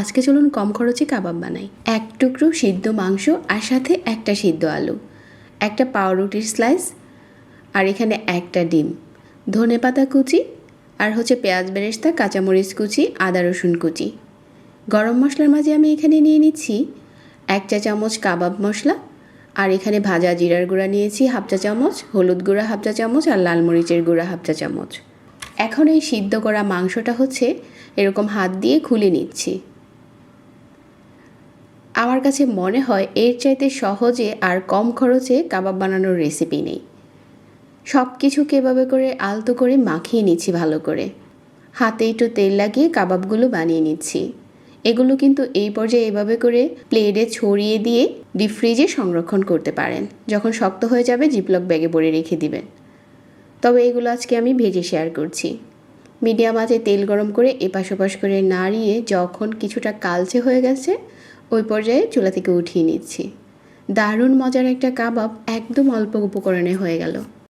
আজকে চলুন কম খরচে কাবাব বানাই। এক টুকরো সিদ্ধ মাংস আর সাথে একটা সিদ্ধ আলু, একটা পাউরুটির স্লাইস আর এখানে একটা ডিম, ধনে পাতা কুচি, আর হচ্ছে পেঁয়াজ বেরেস্তা, কাঁচামরিচ কুচি, আদা রসুন কুচি। গরম মশলার মাঝে আমি এখানে নিয়ে নিচ্ছি এক চা চামচ কাবাব মশলা, আর এখানে ভাজা জিরার গুঁড়া নিয়েছি হাফ চা চামচ, হলুদ গুঁড়া হাফ চা চামচ, আর লাল মরিচের গুঁড়া হাফ চা চামচ। এখন এই সিদ্ধ করা মাংসটা হচ্ছে এরকম হাত দিয়ে খুলে নিচ্ছি। আমার কাছে মনে হয় এর চাইতে সহজে আর কম খরচে কাবাব বানানোর রেসিপি নেই। সব কিছুকে এভাবে করে আলতো করে মাখিয়ে নিচ্ছি ভালো করে। হাতে একটু তেল লাগিয়ে কাবাবগুলো বানিয়ে নিচ্ছি। এগুলো কিন্তু এই পর্যায়ে এভাবে করে প্লেটে ছড়িয়ে দিয়ে ডিপ ফ্রিজে সংরক্ষণ করতে পারেন। যখন শক্ত হয়ে যাবে জিপলক ব্যাগে ভরে রেখে দিবেন। তবে এগুলো আজকে আমি ভেজে শেয়ার করছি। মিডিয়াম আঁচে তেল গরম করে এপাশ ওপাশ করে নাড়িয়ে যখন কিছুটা কালচে হয়ে গেছে ওই পর্যায়ে চুলা থেকে উঠিয়ে নিচ্ছি। দারুণ মজার একটা কাবাব একদম অল্প উপকরণে হয়ে গেল।